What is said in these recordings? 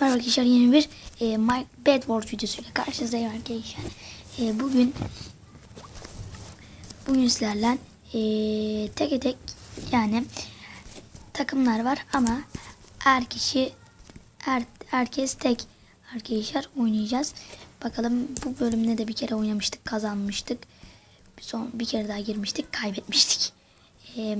Merhaba arkadaşlar yeni bir e, My Bad Wars videosuyla karşınızdayım arkadaşlar. E, bugün bugün sizlerle e, tek tek yani takımlar var ama her kişi her, herkes tek arkadaşlar oynayacağız. Bakalım bu bölümde de bir kere oynamıştık kazanmıştık. Bir son bir kere daha girmiştik kaybetmiştik. E,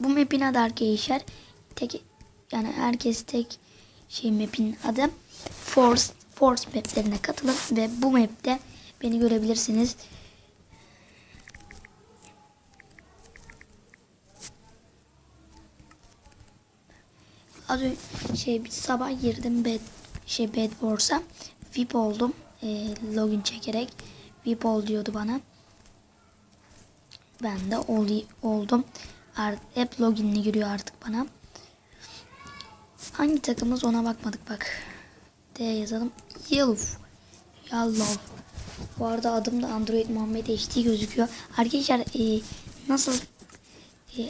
bu map'in adı arkadaşlar tek yani herkes tek şey map'in adı Force Force map'lerine katılın ve bu map'te beni görebilirsiniz. Az önce şey bir sabah girdim bed şey bed Wars'a VIP oldum e, login çekerek VIP ol diyordu bana. Ben de ol, oldum. Art, hep loginle giriyor artık bana. Hangi takımız ona bakmadık bak. D yazalım. Yellow. Yellow. Bu arada adım da Android Muhammed HD gözüküyor. Arkadaşlar e, nasıl e,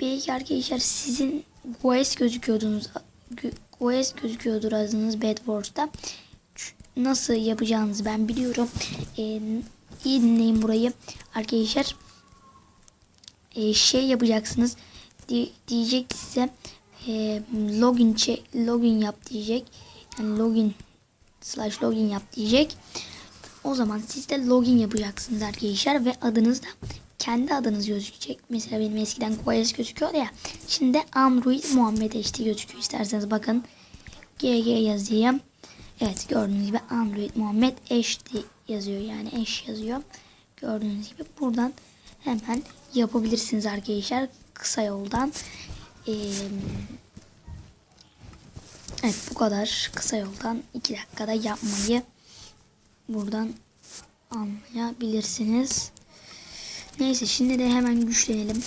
belki arkadaşlar sizin OS gözüküyordunuz. OS gözüküyordur adınız Bad Wars'ta. Nasıl yapacağınızı ben biliyorum. E, iyi dinleyin burayı. Arkadaşlar e, şey yapacaksınız. Di diyecek size e, login login yap diyecek. Yani login slash login yap diyecek. O zaman siz de login yapacaksınız arkadaşlar ve adınız da kendi adınız gözükecek. Mesela benim eskiden Koyes gözüküyor ya. Şimdi Android Muhammed HD gözüküyor. İsterseniz bakın. GG yazayım. Evet gördüğünüz gibi Android Muhammed HD yazıyor. Yani eş yazıyor. Gördüğünüz gibi buradan hemen yapabilirsiniz arkadaşlar. Kısa yoldan. Ee, evet bu kadar kısa yoldan 2 dakikada yapmayı buradan anlayabilirsiniz. Neyse şimdi de hemen güçlenelim.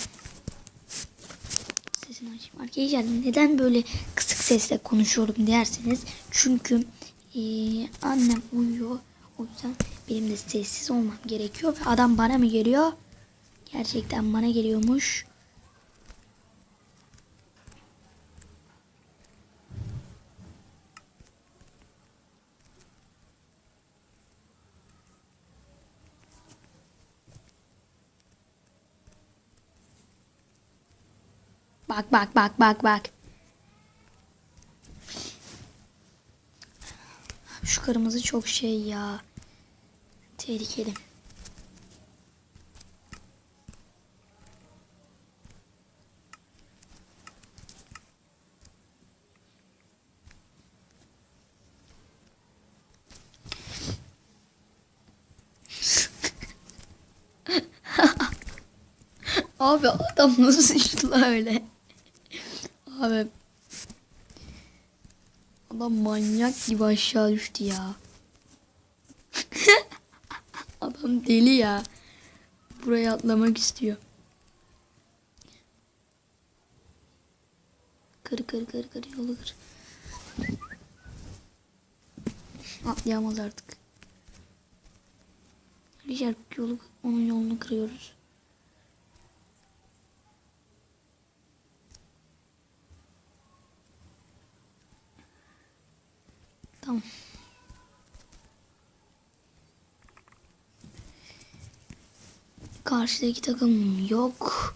Sesini açayım. Arkadaşlar neden böyle kısık sesle konuşuyorum derseniz çünkü ee, annem uyuyor. O yüzden benim de sessiz olmam gerekiyor. Adam bana mı geliyor? Gerçekten bana geliyormuş. Bak bak bak bak bak. Şu kırmızı çok şey ya. Tehlikeli. Abi adam nasıl lan öyle? Abi Adam manyak gibi aşağı düştü ya. Adam deli ya. Buraya atlamak istiyor. Kır kır kır kır yolu kır. Atlayamaz artık. Rica yolu onun yolunu kırıyoruz. Tamam. Karşıdaki takım yok.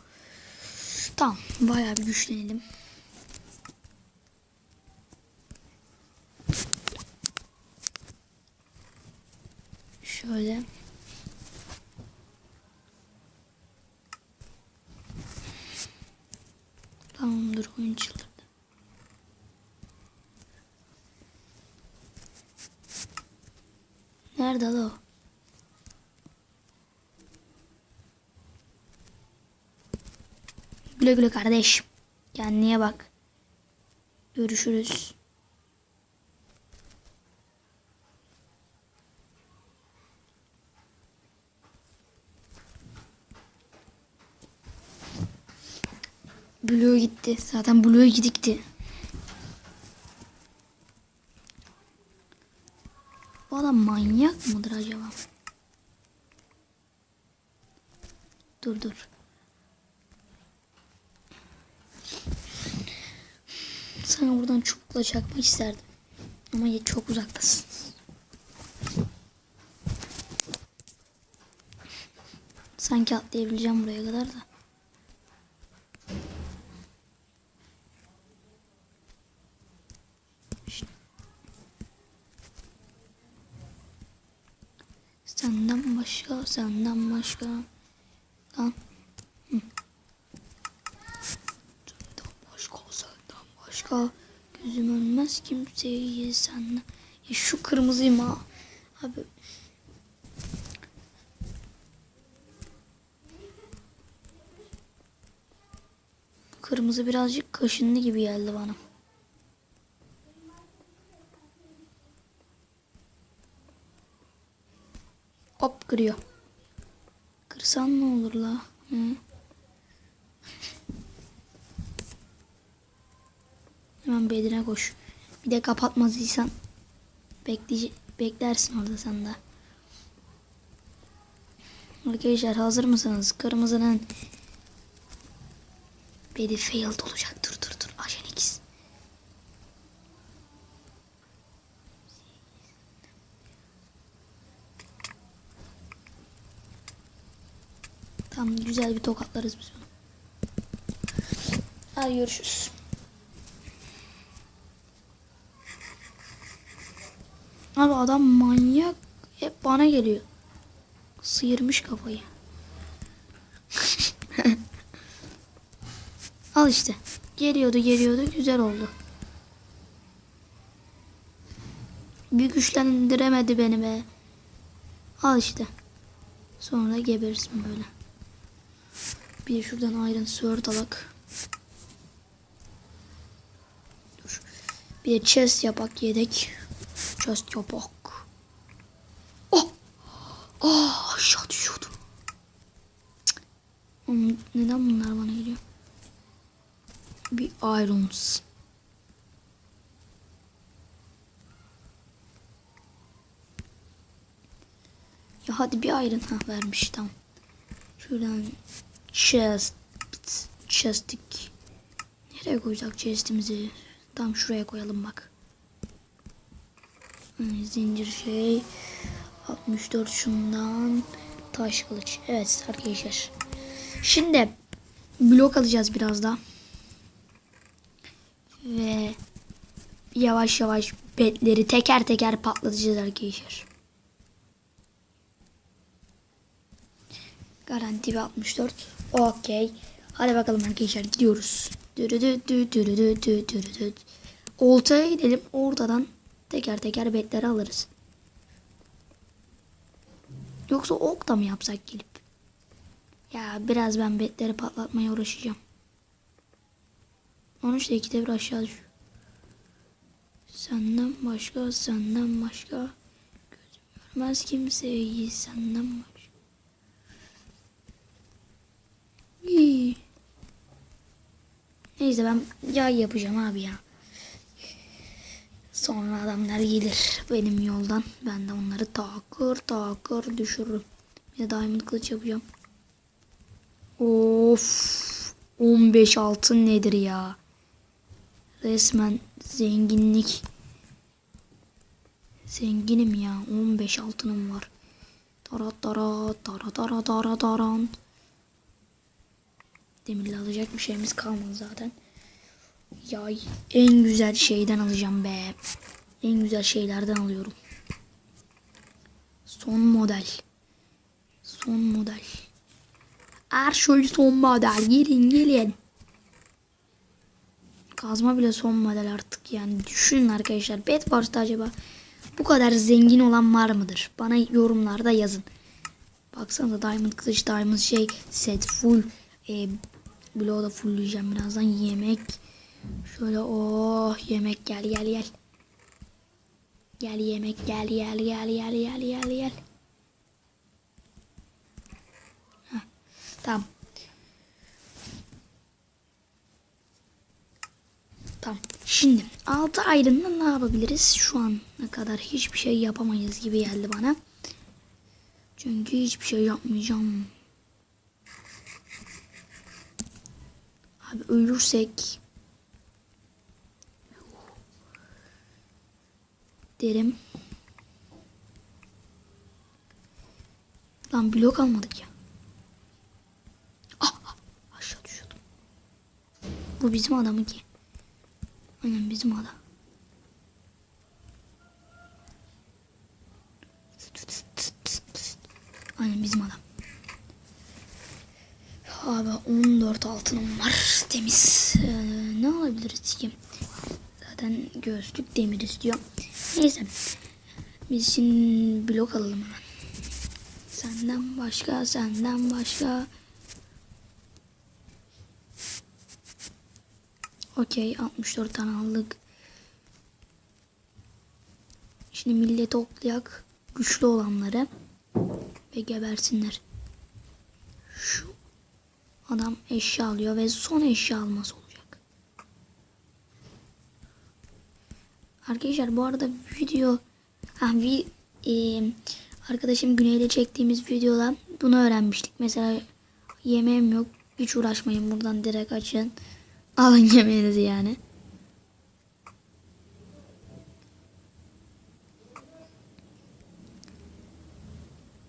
Tamam. Bayağı bir güçlenelim. Şöyle. Tamamdır oyun çıldırdı. Nerede la o? Güle güle kardeş. Kendine bak. Görüşürüz. Blue gitti. Zaten Blue gidikti. Bu adam manyak mıdır acaba? Dur dur. Sana buradan çubukla çakmak isterdim. Ama ya çok uzaktasın. Sanki atlayabileceğim buraya kadar da. Senden başka, senden başka. Lan. Hı. Senden başka, senden başka. Gözüm ölmez kimseyi senden. Ya şu kırmızıyım ha. Abi Kırmızı birazcık kaşınlı gibi geldi bana. Hop kırıyor. Kırsan ne olur la? Hı? Hemen bedine koş. Bir de kapatmadıysan bekleyece beklersin orada sen de. Arkadaşlar hazır mısınız? Kırmızının Bedi failed olacak. Dur dur dur. Ajan X. Tamam güzel bir tokatlarız biz onu. Hadi görüşürüz. Abi adam manyak. Hep bana geliyor. Sıyırmış kafayı. Al işte. Geliyordu geliyordu güzel oldu. Bir güçlendiremedi beni be. Al işte. Sonra geberirsin böyle. Bir şuradan Iron Sword alak. Bir de chest yapak yedek. Chest yapak. Oh! Oh! Aşağı düşüyordum. Oğlum, Neden bunlar bana geliyor? Bir irons. Ya hadi bir iron ha vermiş tamam. Şuradan chest chest'ik. Nereye koyacak chest'imizi? Tam şuraya koyalım bak. Zincir şey 64 şundan taş kılıç. Evet arkadaşlar. Şimdi blok alacağız biraz daha. Ve yavaş yavaş betleri teker teker patlatacağız arkadaşlar. Garanti bir 64. Okey. Hadi bakalım arkadaşlar gidiyoruz. Oltaya gidelim. Ortadan teker teker betleri alırız. Yoksa ok da mı yapsak gelip? Ya biraz ben betleri patlatmaya uğraşacağım. 13'te ikide bir aşağı düşüyor. Senden başka, senden başka. Gözüm görmez kimseyi senden başka. İyi. Neyse ben yay yapacağım abi ya. Sonra adamlar gelir benim yoldan. Ben de onları takır takır düşürürüm. Bir de diamond kılıç yapacağım. Of. 15 altın nedir ya? Resmen zenginlik. Zenginim ya. 15 altınım var. Tara tara tara tara tara taran. Demirle alacak bir şeyimiz kalmadı zaten. Ya en güzel şeyden alacağım be. En güzel şeylerden alıyorum. Son model. Son model. Her şey son model. Gelin gelin. Kazma bile son model artık yani. Düşünün arkadaşlar. Bedwars'ta acaba bu kadar zengin olan var mıdır? Bana yorumlarda yazın. Baksana Diamond kılıç, Diamond şey, set full. E, bloğu da fullleyeceğim birazdan. Yemek. Şöyle oh yemek gel gel gel. Gel yemek gel gel gel gel gel gel gel. Heh, tamam. Tamam. Şimdi 6 ayrında ne yapabiliriz? Şu an ne kadar hiçbir şey yapamayız gibi geldi bana. Çünkü hiçbir şey yapmayacağım. Abi ölürsek derim. Lan blok almadık ya. Ah, ah, aşağı düşüyordum. Bu bizim adamı ki. Aynen bizim adam. Aynen bizim adam. Abi 14 altınım var. Temiz. Ee, ne alabiliriz ki? Zaten göğüslük demir istiyor. Neyse. Biz şimdi blok alalım hemen. Senden başka, senden başka. Okey 64 tane aldık. Şimdi millet toplayak güçlü olanları ve gebersinler. Şu adam eşya alıyor ve son eşya alması olacak. Arkadaşlar bu arada video ha, vi, e, arkadaşım Güney'le çektiğimiz videoda bunu öğrenmiştik. Mesela yemeğim yok. Hiç uğraşmayın buradan direkt açın. Alın yemeğinizi yani.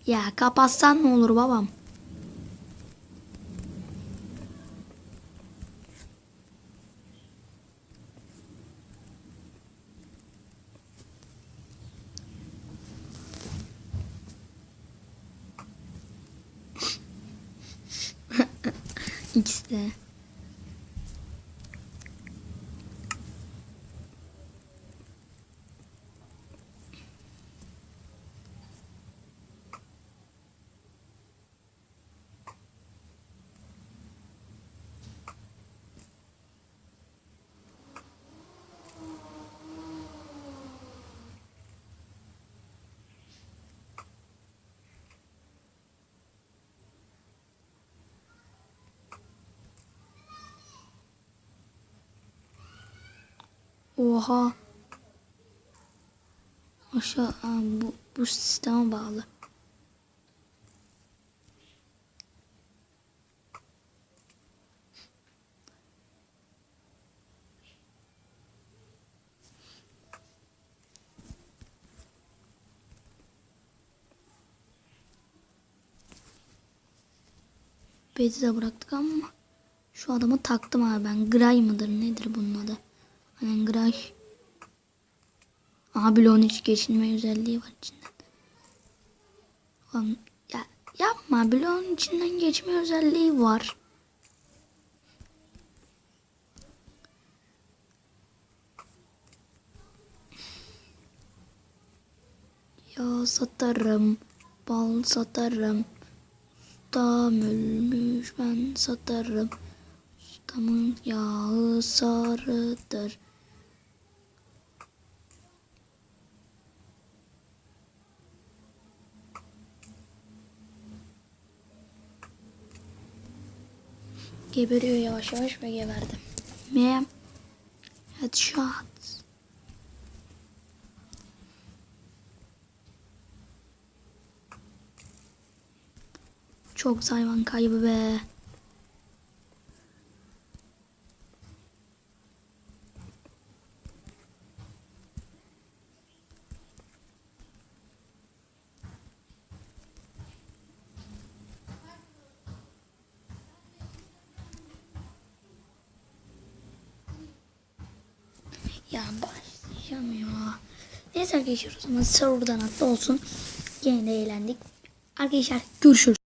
Ya kapatsan ne olur babam? İkisi de. Oha. Aşağı bu, bu sisteme bağlı. Bezi de bıraktık ama şu adamı taktım abi ben. Gray mıdır nedir bunun adı? Aynen Gray. Aha bloğun hiç geçinme özelliği var içinden. Oğlum, ya, yapma bloğun içinden geçme özelliği var. Ya satarım, bal satarım. Ustam ölmüş ben satarım. Ustamın yağı sarıdır. Geberiyor yavaş yavaş ve geberdi. Me headshot. Çok hayvan kaybı be. Ya başlayacağım ya. Neyse arkadaşlar o zaman serverdan atlı olsun. Yine de eğlendik. Arkadaşlar görüşürüz.